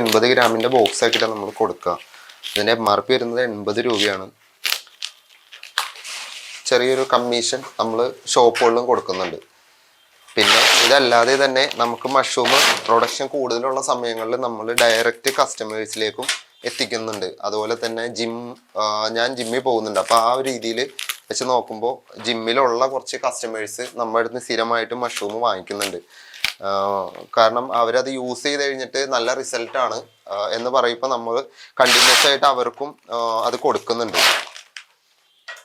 എൺപത് ഗ്രാമിന്റെ ബോക്സ് ആക്കിയിട്ടാണ് നമ്മൾ കൊടുക്കുക ഇതിന്റെ എം ആർ പി വരുന്നത് എൺപത് രൂപയാണ്. ചെറിയൊരു കമ്മീഷൻ നമ്മൾ ഷോപ്പുകളിലും കൊടുക്കുന്നുണ്ട്. പിന്നെ ഇതല്ലാതെ തന്നെ നമുക്ക് മഷ്റൂം പ്രൊഡക്ഷൻ കൂടുതലുള്ള സമയങ്ങളിൽ നമ്മൾ ഡയറക്റ്റ് കസ്റ്റമേഴ്സിലേക്കും എത്തിക്കുന്നുണ്ട്. അതുപോലെ തന്നെ ജിം ഞാൻ ജിമ്മിൽ പോകുന്നുണ്ട്. അപ്പോൾ ആ ഒരു രീതിയിൽ വെച്ച് നോക്കുമ്പോൾ ജിമ്മിലുള്ള കുറച്ച് കസ്റ്റമേഴ്സ് നമ്മുടെ അടുത്ത് സ്ഥിരമായിട്ട് മഷ്റൂം വാങ്ങിക്കുന്നുണ്ട്. കാരണം അവരത് യൂസ് ചെയ്ത് കഴിഞ്ഞിട്ട് നല്ല റിസൾട്ടാണ് എന്ന് പറയുമ്പോൾ നമ്മൾ കണ്ടിന്യൂസ് ആയിട്ട് അവർക്കും അത് കൊടുക്കുന്നുണ്ട്.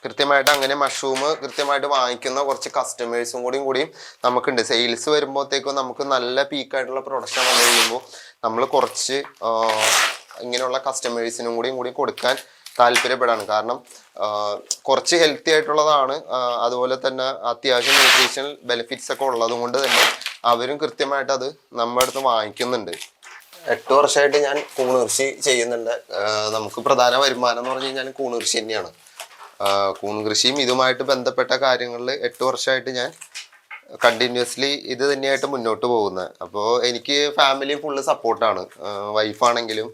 കൃത്യമായിട്ട് അങ്ങനെ മഷ്റൂം കൃത്യമായിട്ട് വാങ്ങിക്കുന്ന കുറച്ച് കസ്റ്റമേഴ്സും കൂടിയും കൂടിയും നമുക്കുണ്ട്. സെയിൽസ് വരുമ്പോഴത്തേക്കും നമുക്ക് നല്ല പീക്കായിട്ടുള്ള പ്രൊഡക്ഷൻ വന്നു കഴിയുമ്പോൾ നമ്മൾ കുറച്ച് ഇങ്ങനെയുള്ള കസ്റ്റമേഴ്സിനും കൂടിയും കൂടി കൊടുക്കാൻ താല്പര്യപ്പെടാണ്. കാരണം കുറച്ച് ഹെൽത്തി ആയിട്ടുള്ളതാണ് അതുപോലെ തന്നെ അത്യാവശ്യം ന്യൂട്രീഷണൽ ബെനിഫിറ്റ്സ് ഒക്കെ ഉള്ളത് കൊണ്ട് തന്നെ അവരും കൃത്യമായിട്ട് അത് നമ്മുടെ അടുത്ത് വാങ്ങിക്കുന്നുണ്ട്. എട്ട് വർഷമായിട്ട് ഞാൻ കൂണുകൃഷി ചെയ്യുന്നുണ്ട്. നമുക്ക് പ്രധാന വരുമാനം എന്ന് പറഞ്ഞു കഴിഞ്ഞാൽ കൂണുകൃഷി തന്നെയാണ്. കൂണുകൃഷിയും ഇതുമായിട്ട് ബന്ധപ്പെട്ട കാര്യങ്ങളിൽ എട്ട് വർഷമായിട്ട് ഞാൻ കണ്ടിന്യൂസ്ലി ഇത് തന്നെയായിട്ട് മുന്നോട്ട് പോകുന്നത്. അപ്പോൾ എനിക്ക് ഫാമിലി ഫുള്ള് സപ്പോർട്ടാണ് വൈഫാണെങ്കിലും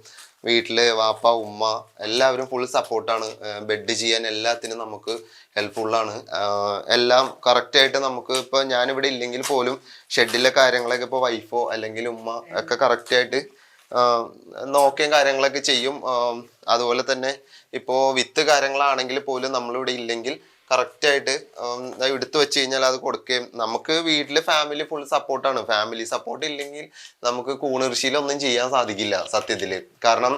വീട്ടിൽ വാപ്പ ഉമ്മ എല്ലാവരും ഫുൾ സപ്പോർട്ടാണ് ബെഡ് ചെയ്യാൻ എല്ലാത്തിനും നമുക്ക് ഹെൽപ്ഫുള്ളാണ് എല്ലാം കറക്റ്റായിട്ട് നമുക്ക് ഇപ്പോൾ ഞാനിവിടെ ഇല്ലെങ്കിൽ പോലും ഷെഡിലെ കാര്യങ്ങളൊക്കെ ഇപ്പോൾ വൈഫോ അല്ലെങ്കിൽ ഉമ്മ ഒക്കെ കറക്റ്റായിട്ട് നോക്കുകയും കാര്യങ്ങളൊക്കെ ചെയ്യും. അതുപോലെ തന്നെ ഇപ്പോ വിത്ത് കാര്യങ്ങളാണെങ്കിൽ പോലും നമ്മളിവിടെ ഇല്ലെങ്കിൽ കറക്റ്റായിട്ട് എടുത്തു വെച്ച് കഴിഞ്ഞാൽ അത് കൊടുക്കുകയും നമുക്ക് വീട്ടിൽ ഫാമിലി ഫുൾ സപ്പോർട്ടാണ് ഫാമിലി സപ്പോർട്ട് ഇല്ലെങ്കിൽ നമുക്ക് കൂണ് ഒന്നും ചെയ്യാൻ സാധിക്കില്ല സത്യത്തിൽ കാരണം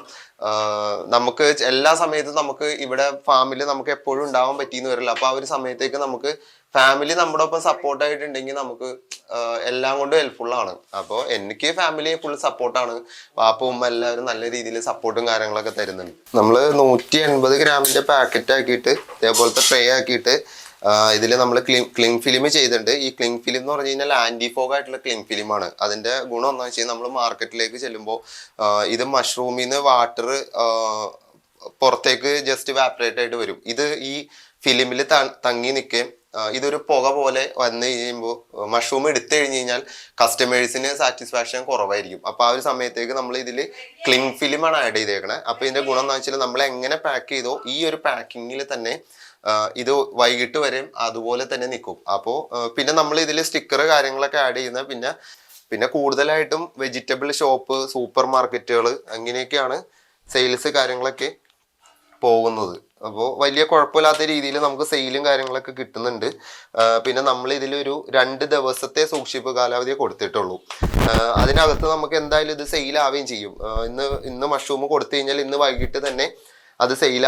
നമുക്ക് എല്ലാ സമയത്തും നമുക്ക് ഇവിടെ ഫാമിലി നമുക്ക് എപ്പോഴും ഉണ്ടാവാൻ പറ്റിയെന്ന് വരില്ല. അപ്പൊ ആ ഒരു സമയത്തേക്ക് നമുക്ക് ഫാമിലി നമ്മുടെ ഒപ്പം സപ്പോർട്ടായിട്ടുണ്ടെങ്കിൽ നമുക്ക് എല്ലാം കൊണ്ടും ഹെൽപ്ഫുൾ ആണ്. അപ്പോൾ എനിക്ക് ഫാമിലി ഫുൾ സപ്പോർട്ടാണ് പാപ്പ ഉമ്മ എല്ലാവരും നല്ല രീതിയിൽ സപ്പോർട്ടും കാര്യങ്ങളൊക്കെ തരുന്നുണ്ട്. നമ്മൾ നൂറ്റി എൺപത് ഗ്രാമിന്റെ പാക്കറ്റ് ആക്കിയിട്ട് ഇതേപോലത്തെ ട്രേ ആക്കിയിട്ട് ഇതിൽ നമ്മൾ ക്ലിം ക്ലിങ് ഫിലിം ചെയ്തിട്ടുണ്ട്. ഈ ക്ലിങ് ഫിലിം എന്ന് പറഞ്ഞു കഴിഞ്ഞാൽ ആന്റിഫോഗ് ഫോഗ് ആയിട്ടുള്ള ക്ലിങ് ഫിലിമാണ്. അതിന്റെ ഗുണം എന്താണെന്ന് വെച്ച് കഴിഞ്ഞാൽ നമ്മൾ മാർക്കറ്റിലേക്ക് ചെല്ലുമ്പോൾ ഇത് മഷ്റൂമിൽ നിന്ന് വാട്ടർ പുറത്തേക്ക് ജസ്റ്റ് വാപ്പറേറ്റ് ആയിട്ട് വരും. ഇത് ഈ ഫിലിമിൽ തങ്ങി നിൽക്കുകയും ഇതൊരു പുക പോലെ വന്നു കഴിയുമ്പോൾ മഷ്റൂം എടുത്തു കഴിഞ്ഞ് കഴിഞ്ഞാൽ കസ്റ്റമേഴ്സിന് സാറ്റിസ്ഫാക്ഷൻ കുറവായിരിക്കും. അപ്പോൾ ആ ഒരു സമയത്തേക്ക് നമ്മൾ ഇതിൽ ക്ലിങ് ഫിലിമാണ് ആഡ് ചെയ്തേക്കണേ. അപ്പോൾ ഇതിന്റെ ഗുണം എന്ന് വെച്ചാൽ നമ്മൾ എങ്ങനെ പാക്ക് ചെയ്തോ ഈ ഒരു പാക്കിങ്ങിൽ തന്നെ ഇത് വൈകിട്ട് വരെയും അതുപോലെ തന്നെ നിൽക്കും. അപ്പോൾ പിന്നെ നമ്മൾ ഇതിൽ സ്റ്റിക്കർ കാര്യങ്ങളൊക്കെ ആഡ് ചെയ്യുന്ന പിന്നെ പിന്നെ കൂടുതലായിട്ടും വെജിറ്റബിൾ ഷോപ്പ് സൂപ്പർ മാർക്കറ്റുകൾ അങ്ങനെയൊക്കെയാണ് സെയിൽസ് കാര്യങ്ങളൊക്കെ പോകുന്നത്. അപ്പോൾ വലിയ കുഴപ്പമില്ലാത്ത രീതിയിൽ നമുക്ക് സെയിലും കാര്യങ്ങളൊക്കെ കിട്ടുന്നുണ്ട്. പിന്നെ നമ്മൾ ഇതിലൊരു രണ്ട് ദിവസത്തെ സൂക്ഷിപ്പ് കാലാവധിയെ കൊടുത്തിട്ടുള്ളൂ. അതിനകത്ത് നമുക്ക് എന്തായാലും ഇത് സെയിലാവുകയും ചെയ്യും. ഇന്ന് ഇന്ന് മഷ്റൂം കൊടുത്തു കഴിഞ്ഞാൽ ഇന്ന് വൈകിട്ട് തന്നെ അത് സെയിൽ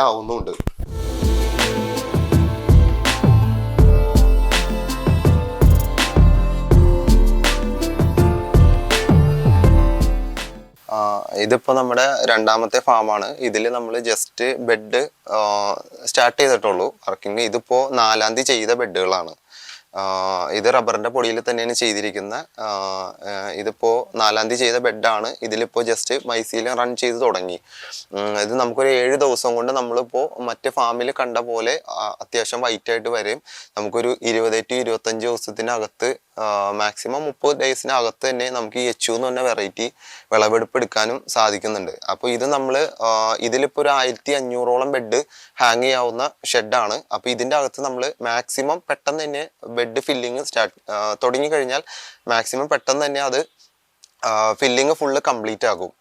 ആവുന്നുണ്ട് ആ, ഇതിപ്പോ നമ്മുടെ രണ്ടാമത്തെ ഫാം ആണ്. ഇതിൽ നമ്മൾ ജസ്റ്റ് ബെഡ് സ്റ്റാർട്ട് ചെയ്തിട്ടുള്ളൂ. വർക്കിംഗ്. ഇതിപ്പോ നാലാം തീയതി ചെയ്ത ബെഡുകളാണ് ഇത് റബ്ബറിന്റെ പൊടിയിൽ തന്നെയാണ് ചെയ്തിരിക്കുന്ന ഇതിപ്പോൾ നാലാം തീയതി ചെയ്ത ബെഡാണ് ഇതിലിപ്പോ ജസ്റ്റ് മൈസീൽ റൺ ചെയ്ത് തുടങ്ങി. ഇത് നമുക്കൊരു ഏഴ് ദിവസം കൊണ്ട് നമ്മളിപ്പോ മറ്റ് ഫാമിൽ കണ്ട പോലെ അത്യാവശ്യം വൈറ്റ് ആയിട്ട് വരും. നമുക്കൊരു ഇരുപത് ടു ഇരുപത്തഞ്ച് ദിവസത്തിനകത്ത് മാക്സിമം മുപ്പത് ഡേയ്സിനകത്ത് തന്നെ നമുക്ക് ഈ എച്ച് എന്ന് പറഞ്ഞ വെറൈറ്റി വിളവെടുപ്പ് എടുക്കാനും സാധിക്കുന്നുണ്ട്. അപ്പോൾ ഇത് നമ്മൾ ഇതിലിപ്പോൾ ഒരു ആയിരത്തി അഞ്ഞൂറോളം ബെഡ് ഹാങ് ചെയ്യാവുന്ന ഷെഡാണ് അപ്പോൾ ഇതിന്റെ അകത്ത് നമ്മൾ മാക്സിമം പെട്ടെന്ന് തന്നെ ഫില്ലിങ് സ്റ്റാർട്ട് തുടങ്ങി കഴിഞ്ഞാൽ മാക്സിമം പെട്ടെന്ന് തന്നെ അത് ഫില്ലിങ് ഫുള്ള് കംപ്ലീറ്റ് ആകും.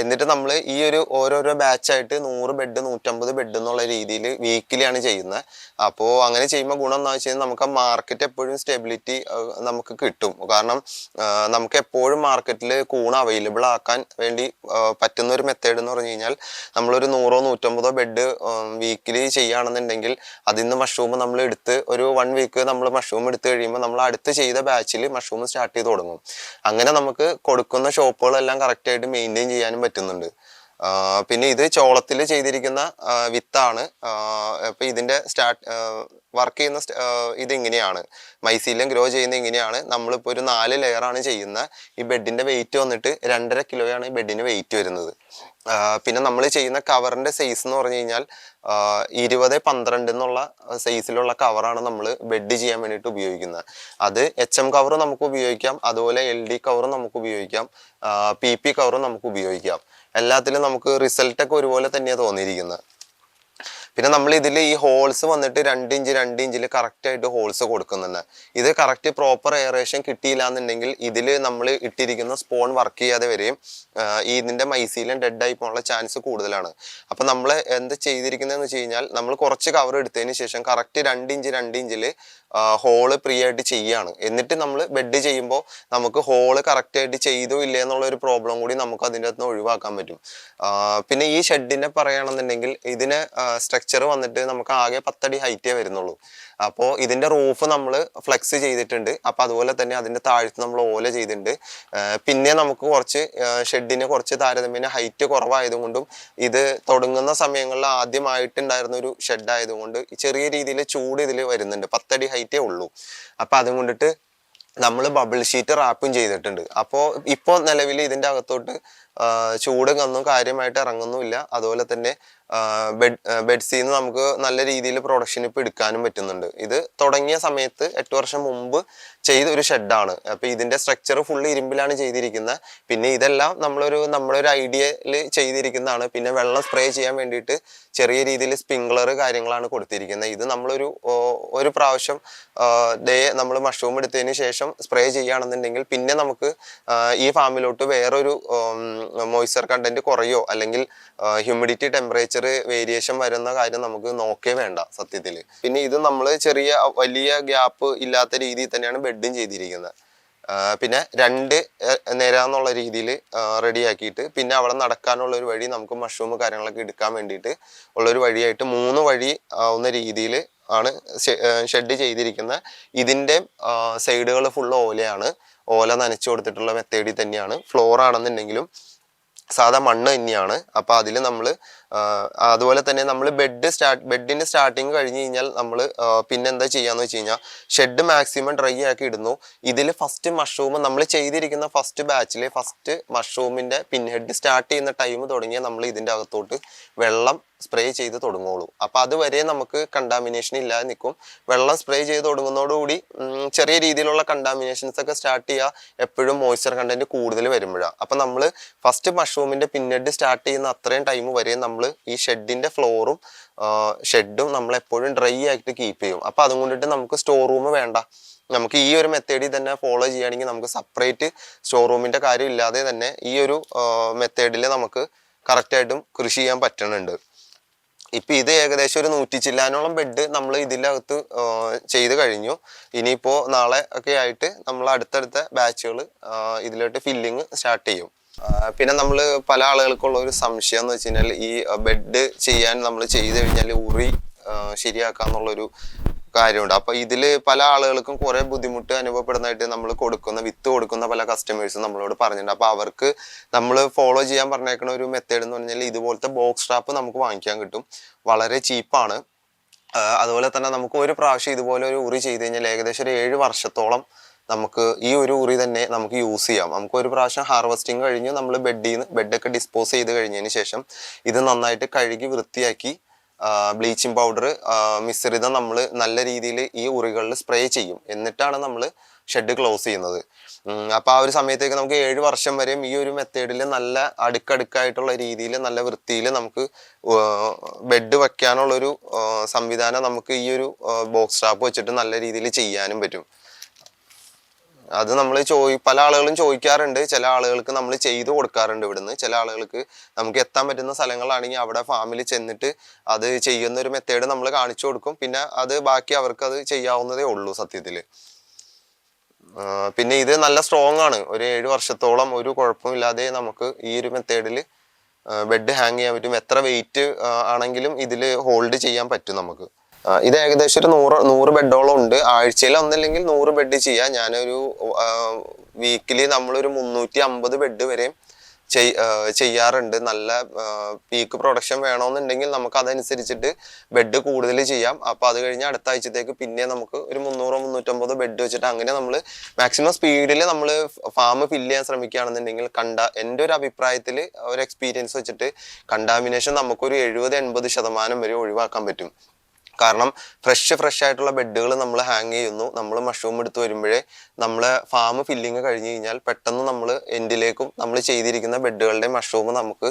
എന്നിട്ട് നമ്മൾ ഈ ഒരു ഓരോരോ ബാച്ചായിട്ട് നൂറ് ബെഡ് നൂറ്റമ്പത് ബെഡ് എന്നുള്ള രീതിയിൽ വീക്കിലിയാണ് ചെയ്യുന്നത് അപ്പോൾ അങ്ങനെ ചെയ്യുമ്പോൾ ഗുണം എന്താ വെച്ച് കഴിഞ്ഞാൽ നമുക്ക് മാർക്കറ്റ് എപ്പോഴും സ്റ്റെബിലിറ്റി നമുക്ക് കിട്ടും. കാരണം നമുക്ക് എപ്പോഴും മാർക്കറ്റിൽ കൂൺ അവൈലബിൾ ആക്കാൻ വേണ്ടി പറ്റുന്ന ഒരു മെത്തേഡ് എന്ന് പറഞ്ഞു കഴിഞ്ഞാൽ നമ്മളൊരു നൂറോ നൂറ്റമ്പതോ ബെഡ് വീക്കിലി ചെയ്യുകയാണെന്നുണ്ടെങ്കിൽ അതിൽ നിന്ന് മഷ്റൂം നമ്മൾ എടുത്ത് ഒരു വൺ വീക്ക് നമ്മൾ മഷ്റൂം എടുത്ത് കഴിയുമ്പോൾ നമ്മൾ അടുത്ത് ചെയ്ത ബാച്ചിൽ മഷ്റൂം സ്റ്റാർട്ട് ചെയ്ത് തുടങ്ങും. അങ്ങനെ നമുക്ക് കൊടുക്കുന്ന ഷോപ്പുകളെല്ലാം കറക്റ്റായിട്ട് മെയിന്റെയിൻ ചെയ്യാനും പറ്റുന്നുണ്ട്. പിന്നെ ഇത് ചോളത്തിൽ ചെയ്തിരിക്കുന്ന വിത്താണ്. അപ്പോൾ ഇതിന്റെ സ്റ്റാർട്ട് വർക്ക് ചെയ്യുന്ന ഇത് ഇങ്ങനെയാണ് മൈസീലം ഗ്രോ ചെയ്യുന്ന ഇങ്ങനെയാണ്. നമ്മളിപ്പോൾ ഒരു നാല് ലെയറാണ് ചെയ്യുന്ന. ഈ ബെഡിന്റെ വെയിറ്റ് വന്നിട്ട് രണ്ടര കിലോയാണ് ഈ ബെഡിന് വെയിറ്റ് വരുന്നത്. പിന്നെ നമ്മൾ ചെയ്യുന്ന കവറിന്റെ സൈസ് എന്ന് പറഞ്ഞു കഴിഞ്ഞാൽ ഇരുപത് പന്ത്രണ്ട് എന്നുള്ള സൈസിലുള്ള കവറാണ് നമ്മൾ ബെഡ് ചെയ്യാൻ വേണ്ടിയിട്ട് ഉപയോഗിക്കുന്നത്. അത് എച്ച് എം കവർ നമുക്ക് ഉപയോഗിക്കാം അതുപോലെ എൽ ഡി കവറും നമുക്ക് ഉപയോഗിക്കാം പി പി കവറും നമുക്ക് ഉപയോഗിക്കാം. എല്ലാത്തിലും നമുക്ക് റിസൾട്ടൊക്കെ ഒരുപോലെ തന്നെയാണ് തോന്നിയിരിക്കുന്നത്. പിന്നെ നമ്മൾ ഇതിൽ ഈ ഹോൾസ് വന്നിട്ട് രണ്ട് ഇഞ്ച് രണ്ട് ഇഞ്ചിൽ കറക്റ്റ് ആയിട്ട് ഹോൾസ് കൊടുക്കുന്നുണ്ട്. ഇത് കറക്റ്റ് പ്രോപ്പർ എയറേഷൻ കിട്ടിയില്ല എന്നുണ്ടെങ്കിൽ ഇതിൽ നമ്മൾ ഇട്ടിരിക്കുന്ന സ്പോൺ വർക്ക് ചെയ്യാതെ വരെയും ഈ ഇതിന്റെ മൈസീലും ഡെഡ് ആയി പോകാനുള്ള ചാൻസ് കൂടുതലാണ്. അപ്പം നമ്മൾ എന്ത് ചെയ്തിരിക്കുന്നതെന്ന് വെച്ച് കഴിഞ്ഞാൽ നമ്മൾ കുറച്ച് കവർ എടുത്തതിന് ശേഷം കറക്റ്റ് രണ്ട് ഇഞ്ച് രണ്ട് ഇഞ്ചിൽ ഹോൾ ഫ്രീ ആയിട്ട് ചെയ്യാണ് എന്നിട്ട് നമ്മൾ ബെഡ് ചെയ്യുമ്പോൾ നമുക്ക് ഹോൾ കറക്റ്റായിട്ട് ചെയ്തോ ഇല്ലേ എന്നുള്ള ഒരു പ്രോബ്ലം കൂടി നമുക്ക് അതിന്റെ അകത്ത് ഒഴിവാക്കാൻ പറ്റും. പിന്നെ ഈ ഷെഡിനെ പറയുകയാണെന്നുണ്ടെങ്കിൽ ഇതിന് സ്ട്രക്ചർ വന്നിട്ട് നമുക്ക് ആകെ പത്തടി ഹൈറ്റേ വരുന്നുള്ളൂ. അപ്പോൾ ഇതിന്റെ റൂഫ് നമ്മൾ ഫ്ലെക്സ് ചെയ്തിട്ടുണ്ട്. അപ്പോൾ അതുപോലെ തന്നെ അതിന്റെ താഴ്ത്ത് നമ്മൾ ഓല ചെയ്തിട്ടുണ്ട്. പിന്നെ നമുക്ക് കുറച്ച് ഷെഡിന് കുറച്ച് താരതമ്യേന ഹൈറ്റ് കുറവായതുകൊണ്ടും ഇത് തുടങ്ങുന്ന സമയങ്ങളിൽ ആദ്യമായിട്ടുണ്ടായിരുന്ന ഒരു ഷെഡ് ആയതുകൊണ്ട് ചെറിയ രീതിയിൽ ചൂട് ഇതിൽ വരുന്നുണ്ട്. പത്തടി ഹൈറ്റേ ഉള്ളൂ. അപ്പോൾ അതും കൊണ്ടിട്ട് നമ്മൾ ബബിൾ ഷീറ്റ് റാപ്പും ചെയ്തിട്ടുണ്ട്. അപ്പോൾ ഇപ്പോൾ നിലവിൽ ഇതിന്റെ അകത്തോട്ട് ചൂട് ഒന്നും കാര്യമായിട്ട് ഇറങ്ങുന്നുമില്ല. അതുപോലെ തന്നെ ബെഡ് ബെഡ്സീന്ന് നമുക്ക് നല്ല രീതിയിൽ പ്രൊഡക്ഷൻ ഇപ്പോൾ എടുക്കാനും പറ്റുന്നുണ്ട്. ഇത് തുടങ്ങിയ സമയത്ത് എട്ട് വർഷം മുമ്പ് ചെയ്ത ഒരു ഷെഡാണ്. അപ്പോൾ ഇതിന്റെ സ്ട്രക്ചർ ഫുള്ള് ഇരുമ്പിലാണ് ചെയ്തിരിക്കുന്നത് പിന്നെ ഇതെല്ലാം നമ്മളൊരു നമ്മളൊരു ഐഡിയയിൽ ചെയ്തിരിക്കുന്നതാണ്. പിന്നെ വെള്ളം സ്പ്രേ ചെയ്യാൻ വേണ്ടിയിട്ട് ചെറിയ രീതിയിൽ സ്പ്രിങ്ക്ലർ കാര്യങ്ങളാണ് കൊടുത്തിരിക്കുന്നത് ഇത് നമ്മളൊരു ഒരു പ്രാവശ്യം ഡേ നമ്മൾ മഷ്റൂം എടുത്തതിന് ശേഷം സ്പ്രേ ചെയ്യുകയാണെന്നുണ്ടെങ്കിൽ പിന്നെ നമുക്ക് ഈ ഫാമിലോട്ട് വേറൊരു മോയ്സ്ചർ കണ്ടന്റ് കുറയോ? അല്ലെങ്കിൽ ഹ്യൂമിഡിറ്റി ടെമ്പറേച്ചർ വേരിയേഷൻ വരുന്ന കാര്യം നമുക്ക് നോക്കേ വേണ്ട സത്യത്തിൽ. പിന്നെ ഇത് നമ്മൾ ചെറിയ വലിയ ഗ്യാപ്പ് ഇല്ലാത്ത രീതിയിൽ തന്നെയാണ് ബെഡും ചെയ്തിരിക്കുന്നത്. പിന്നെ രണ്ട് എന്നുള്ള രീതിയിൽ റെഡിയാക്കിയിട്ട് പിന്നെ അവിടെ നടക്കാനുള്ള ഒരു വഴി നമുക്ക് മഷ്റൂം കാര്യങ്ങളൊക്കെ എടുക്കാൻ വേണ്ടിയിട്ട് ഉള്ളൊരു വഴിയായിട്ട് മൂന്ന് വഴി ആവുന്ന രീതിയിൽ ആണ് ഷെഡ് ചെയ്തിരിക്കുന്നത്. ഇതിന്റെ സൈഡുകൾ ഫുള്ള് ഓലയാണ്. ഓല നനച്ചു കൊടുത്തിട്ടുള്ള മെത്തേഡിൽ തന്നെയാണ്. ഫ്ലോർ ആണെന്നുണ്ടെങ്കിലും സാധാ മണ്ണ് തന്നെയാണ്. അപ്പോൾ അതിൽ നമ്മൾ അതുപോലെ തന്നെ നമ്മൾ ബെഡ് സ്റ്റാർട്ട് ബെഡിന്റെ സ്റ്റാർട്ടിങ് കഴിഞ്ഞ് കഴിഞ്ഞാൽ നമ്മൾ പിന്നെ എന്താ ചെയ്യാന്ന് വെച്ച് കഴിഞ്ഞാൽ ഷെഡ് മാക്സിമം ഡ്രൈ ആക്കി ഇടുന്നു. ഇതിൽ ഫസ്റ്റ് മഷ്റൂം നമ്മൾ ചെയ്തിരിക്കുന്ന ഫസ്റ്റ് ബാച്ചിലെ ഫസ്റ്റ് മഷ്റൂമിന്റെ പിൻ ഹെഡ് സ്റ്റാർട്ട് ചെയ്യുന്ന ടൈം തുടങ്ങിയാൽ നമ്മൾ ഇതിന്റെ അകത്തോട്ട് വെള്ളം സ്പ്രേ ചെയ്ത് തുടങ്ങുള്ളൂ. അപ്പോൾ അതുവരെ നമുക്ക് കണ്ടാമിനേഷൻ ഇല്ലാതെ നിൽക്കും വെള്ളം സ്പ്രേ ചെയ്ത് തുടങ്ങുന്നതോടുകൂടി ചെറിയ രീതിയിലുള്ള കണ്ടാമിനേഷൻസ് ഒക്കെ സ്റ്റാർട്ട് ചെയ്യുക എപ്പോഴും മോയ്സ്ചർ കണ്ടന്റ് കൂടുതൽ വരുമ്പോഴാണ് അപ്പോൾ നമ്മൾ ഫസ്റ്റ് മഷ്റൂമിന്റെ പിന്നഡ് സ്റ്റാർട്ട് ചെയ്യുന്ന അത്രയും ടൈം വരെ നമ്മൾ ഈ ഷെഡിന്റെ ഫ്ലോറും ഷെഡും നമ്മൾ എപ്പോഴും ഡ്രൈ ആയിട്ട് കീപ്പ് ചെയ്യും. അപ്പോൾ അതും കൊണ്ടിട്ട് നമുക്ക് സ്റ്റോർ റൂം വേണ്ട. നമുക്ക് ഈ ഒരു മെത്തേഡിൽ തന്നെ ഫോളോ ചെയ്യുകയാണെങ്കിൽ നമുക്ക് സെപ്പറേറ്റ് സ്റ്റോർ റൂമിന്റെ കാര്യം ഇല്ലാതെ തന്നെ ഈ ഒരു മെത്തേഡിൽ നമുക്ക് കറക്റ്റായിട്ടും കൃഷി ചെയ്യാൻ പറ്റുന്നുണ്ട് ഇപ്പൊ ഇത് ഏകദേശം ഒരു നൂറ്റി ചില്ലാനോളം ബെഡ് നമ്മൾ ഇതിനകത്ത് ചെയ്ത് കഴിഞ്ഞു. ഇനിയിപ്പോ നാളെ ഒക്കെ ആയിട്ട് നമ്മൾ അടുത്തടുത്ത ബാച്ചുകൾ ഇതിലോട്ട് ഫില്ലിങ് സ്റ്റാർട്ട് ചെയ്യും. പിന്നെ നമ്മൾ പല ആളുകൾക്കുള്ള ഒരു സംശയം എന്ന് വെച്ച് കഴിഞ്ഞാൽ ഈ ബെഡ് ചെയ്യാൻ നമ്മൾ ചെയ്ത് കഴിഞ്ഞാൽ ഉറി ശരിയാക്കാന്നുള്ളൊരു കാര്യമുണ്ട്. അപ്പൊ ഇതിൽ പല ആളുകൾക്കും കുറെ ബുദ്ധിമുട്ട് അനുഭവപ്പെടുന്നതായിട്ട് നമ്മൾ കൊടുക്കുന്ന വിത്ത് കൊടുക്കുന്ന പല കസ്റ്റമേഴ്സും നമ്മളോട് പറഞ്ഞിട്ടുണ്ട്. അപ്പൊ അവർക്ക് നമ്മൾ ഫോളോ ചെയ്യാൻ പറഞ്ഞേക്കുന്ന ഒരു മെത്തേഡ് എന്ന് പറഞ്ഞാൽ ഇതുപോലത്തെ ബോക്സ് ട്രാപ്പ് നമുക്ക് വാങ്ങിക്കാൻ കിട്ടും. വളരെ ചീപ്പാണ് അതുപോലെ തന്നെ നമുക്ക് ഒരു പ്രാവശ്യം ഇതുപോലെ ഒരു ഉറി ചെയ്ത് കഴിഞ്ഞാൽ ഏകദേശം ഒരു ഏഴ് വർഷത്തോളം നമുക്ക് ഈ ഒരു ഉറി തന്നെ നമുക്ക് യൂസ് ചെയ്യാം. നമുക്ക് ഒരു പ്രാവശ്യം ഹാർവസ്റ്റിംഗ് കഴിഞ്ഞ് നമ്മൾ ബെഡിൽ നിന്ന് ബെഡൊക്കെ ഡിസ്പോസ് ചെയ്ത് കഴിഞ്ഞതിന് ശേഷം ഇത് നന്നായിട്ട് കഴുകി വൃത്തിയാക്കി ബ്ലീച്ചിങ് പൗഡർ മിശ്രിതം നമ്മൾ നല്ല രീതിയിൽ ഈ ഉറികളിൽ സ്പ്രേ ചെയ്യും. എന്നിട്ടാണ് നമ്മൾ ഷെഡ് ക്ലോസ് ചെയ്യുന്നത്. അപ്പോൾ ആ ഒരു സമയത്തേക്ക് നമുക്ക് ഏഴ് വർഷം വരെയും ഈ ഒരു മെത്തേഡിൽ നല്ല അടുക്കടുക്കായിട്ടുള്ള രീതിയിൽ നല്ല വൃത്തിയിൽ നമുക്ക് ബെഡ് വയ്ക്കാനുള്ളൊരു സംവിധാനം നമുക്ക് ഈ ഒരു ബോക്സ് ടാപ്പ് വെച്ചിട്ട് നല്ല രീതിയിൽ ചെയ്യാനും പറ്റും. അത് നമ്മൾ ചോദി പല ആളുകളും ചോദിക്കാറുണ്ട്. ചില ആളുകൾക്ക് നമ്മൾ ചെയ്തു കൊടുക്കാറുണ്ട് ഇവിടുന്ന്. ചില ആളുകൾക്ക് നമുക്ക് എത്താൻ പറ്റുന്ന സ്ഥലങ്ങളാണെങ്കിൽ അവിടെ ഫാമിൽ ചെന്നിട്ട് അത് ചെയ്യുന്ന ഒരു മെത്തേഡ് നമ്മൾ കാണിച്ചു കൊടുക്കും. പിന്നെ അത് ബാക്കി അവർക്ക് അത് ചെയ്യാവുന്നതേ ഉള്ളൂ സത്യത്തിൽ പിന്നെ ഇത് നല്ല സ്ട്രോങ് ആണ്. ഒരു ഏഴ് വർഷത്തോളം ഒരു കുഴപ്പമില്ലാതെ നമുക്ക് ഈ ഒരു മെത്തേഡിൽ ബെഡ് ഹാങ് ചെയ്യാൻ പറ്റും. എത്ര വെയിറ്റ് ആണെങ്കിലും ഇതിൽ ഹോൾഡ് ചെയ്യാൻ പറ്റും നമുക്ക്. ഇത് ഏകദേശം ഒരു നൂറ് നൂറ് ബെഡോളം ഉണ്ട്. ആഴ്ചയിൽ ഒന്നല്ലെങ്കിൽ നൂറ് ബെഡ് ചെയ്യാം. ഞാനൊരു വീക്കിലി നമ്മളൊരു മുന്നൂറ്റി അമ്പത് ബെഡ് വരെയും ചെയ്യാറുണ്ട്. നല്ല പീക്ക് പ്രൊഡക്ഷൻ വേണമെന്നുണ്ടെങ്കിൽ നമുക്ക് അതനുസരിച്ചിട്ട് ബെഡ് കൂടുതൽ ചെയ്യാം. അപ്പോൾ അത് കഴിഞ്ഞ് അടുത്ത ആഴ്ചത്തേക്ക് പിന്നെ നമുക്ക് ഒരു മുന്നൂറോ മുന്നൂറ്റമ്പതോ ബെഡ് വെച്ചിട്ട് അങ്ങനെ നമ്മൾ മാക്സിമം സ്പീഡിൽ നമ്മൾ ഫാം ഫില്ല് ചെയ്യാൻ ശ്രമിക്കുകയാണെന്നുണ്ടെങ്കിൽ കണ്ട എന്റെ ഒരു അഭിപ്രായത്തിൽ ഒരു എക്സ്പീരിയൻസ് വെച്ചിട്ട് കണ്ടാമിനേഷൻ നമുക്കൊരു എഴുപത് എൺപത് ശതമാനം വരെ ഒഴിവാക്കാൻ പറ്റും. കാരണം ഫ്രഷ് ഫ്രഷ് ആയിട്ടുള്ള ബെഡുകൾ നമ്മൾ ഹാങ് ചെയ്യുന്നു. നമ്മൾ മഷ്റൂം എടുത്ത് വരുമ്പോഴേ നമ്മൾ ഫാം ഫില്ലിങ് കഴിഞ്ഞ് കഴിഞ്ഞാൽ പെട്ടെന്ന് നമ്മൾ എൻഡിലേക്കും നമ്മൾ ചെയ്തിരിക്കുന്ന ബെഡുകളുടെ മഷ്റൂം നമുക്ക്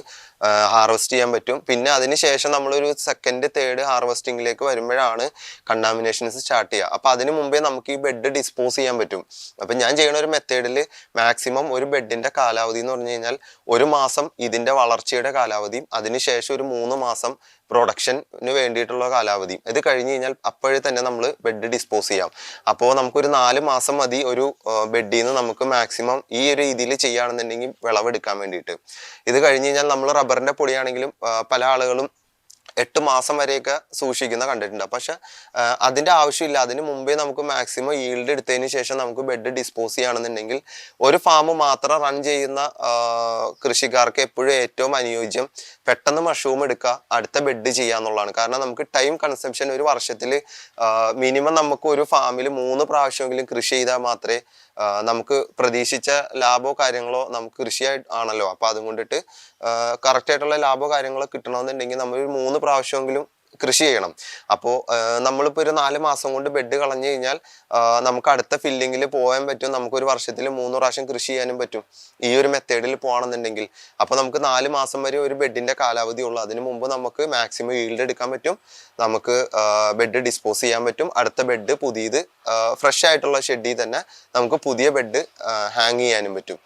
ഹാർവെസ്റ്റ് ചെയ്യാൻ പറ്റും. പിന്നെ അതിന് ശേഷം നമ്മളൊരു സെക്കൻഡ് തേർഡ് ഹാർവെസ്റ്റിങ്ങിലേക്ക് വരുമ്പോഴാണ് കണ്ടാമിനേഷൻസ് സ്റ്റാർട്ട് ചെയ്യുക. അപ്പോൾ അതിന് മുമ്പേ നമുക്ക് ഈ ബെഡ് ഡിസ്പോസ് ചെയ്യാൻ പറ്റും. അപ്പം ഞാൻ ചെയ്യുന്ന ഒരു മെത്തേഡിൽ മാക്സിമം ഒരു ബെഡിന്റെ കാലാവധി എന്ന് പറഞ്ഞു കഴിഞ്ഞാൽ ഒരു മാസം ഇതിന്റെ വളർച്ചയുടെ കാലാവധിയും അതിനുശേഷം ഒരു മൂന്ന് മാസം പ്രൊഡക്ഷന് വേണ്ടിയിട്ടുള്ള കാലാവധി. ഇത് കഴിഞ്ഞ് കഴിഞ്ഞാൽ അപ്പോഴേ തന്നെ നമ്മൾ ബെഡ് ഡിസ്പോസ് ചെയ്യാം. അപ്പോൾ നമുക്കൊരു നാല് മാസം മതി ഒരു ബെഡിൽ നിന്ന് നമുക്ക് മാക്സിമം ഈ ഒരു രീതിയിൽ ചെയ്യുകയാണെന്നുണ്ടെങ്കിൽ വിളവെടുക്കാൻ വേണ്ടിയിട്ട്. ഇത് കഴിഞ്ഞ് കഴിഞ്ഞാൽ നമ്മൾ റബ്ബറിന്റെ പൊടിയാണെങ്കിലും പല ആളുകളും എട്ട് മാസം വരെയൊക്കെ സൂക്ഷിക്കുന്ന കണ്ടിട്ടുണ്ട്. പക്ഷെ അതിന്റെ ആവശ്യമില്ല. അതിന് മുമ്പേ നമുക്ക് മാക്സിമം ഈൽഡ് എടുത്തതിന് ശേഷം നമുക്ക് ബെഡ് ഡിസ്പോസ് ചെയ്യുകയാണെന്നുണ്ടെങ്കിൽ ഒരു ഫാം മാത്രം റൺ ചെയ്യുന്ന കൃഷിക്കാർക്ക് എപ്പോഴും ഏറ്റവും അനുയോജ്യം പെട്ടെന്ന് മഷ്റൂം എടുക്കുക അടുത്ത ബെഡ് ചെയ്യുക എന്നുള്ളതാണ്. കാരണം നമുക്ക് ടൈം കൺസംഷൻ ഒരു വർഷത്തിൽ മിനിമം നമുക്ക് ഒരു ഫാമിൽ മൂന്ന് പ്രാവശ്യമെങ്കിലും കൃഷി ചെയ്താൽ മാത്രമേ നമുക്ക് പ്രതീക്ഷിച്ച ലാഭമോ കാര്യങ്ങളോ നമുക്ക് കൃഷിയായി ആണല്ലോ. അപ്പോൾ അതുകൊണ്ടിട്ട് കറക്റ്റ് ആയിട്ടുള്ള ലാഭമോ കാര്യങ്ങളോ കിട്ടണമെന്നുണ്ടെങ്കിൽ നമ്മൾ മൂന്ന് പ്രാവശ്യമെങ്കിലും കൃഷി ചെയ്യണം. അപ്പോൾ നമ്മളിപ്പോൾ ഒരു നാല് മാസം കൊണ്ട് ബെഡ് കളഞ്ഞു കഴിഞ്ഞാൽ നമുക്ക് അടുത്ത ഫില്ലിങ്ങിൽ പോകാൻ പറ്റും. നമുക്കൊരു വർഷത്തിൽ മൂന്ന് പ്രാവശ്യം കൃഷി ചെയ്യാനും പറ്റും. ഈ ഒരു മെത്തേഡിൽ പോകണമെന്നുണ്ടെങ്കിൽ അപ്പോൾ നമുക്ക് നാല് മാസം വരെ ഒരു ബെഡിന്റെ കാലാവധി ഉള്ളൂ. അതിന് മുമ്പ് നമുക്ക് മാക്സിമം ഈൽഡ് എടുക്കാൻ പറ്റും. നമുക്ക് ബെഡ് ഡിസ്പോസ് ചെയ്യാൻ പറ്റും. അടുത്ത ബെഡ് പുതിയത് ഫ്രഷ് ആയിട്ടുള്ള ഷെഡിൽ തന്നെ നമുക്ക് പുതിയ ബെഡ് ഹാങ് ചെയ്യാനും പറ്റും.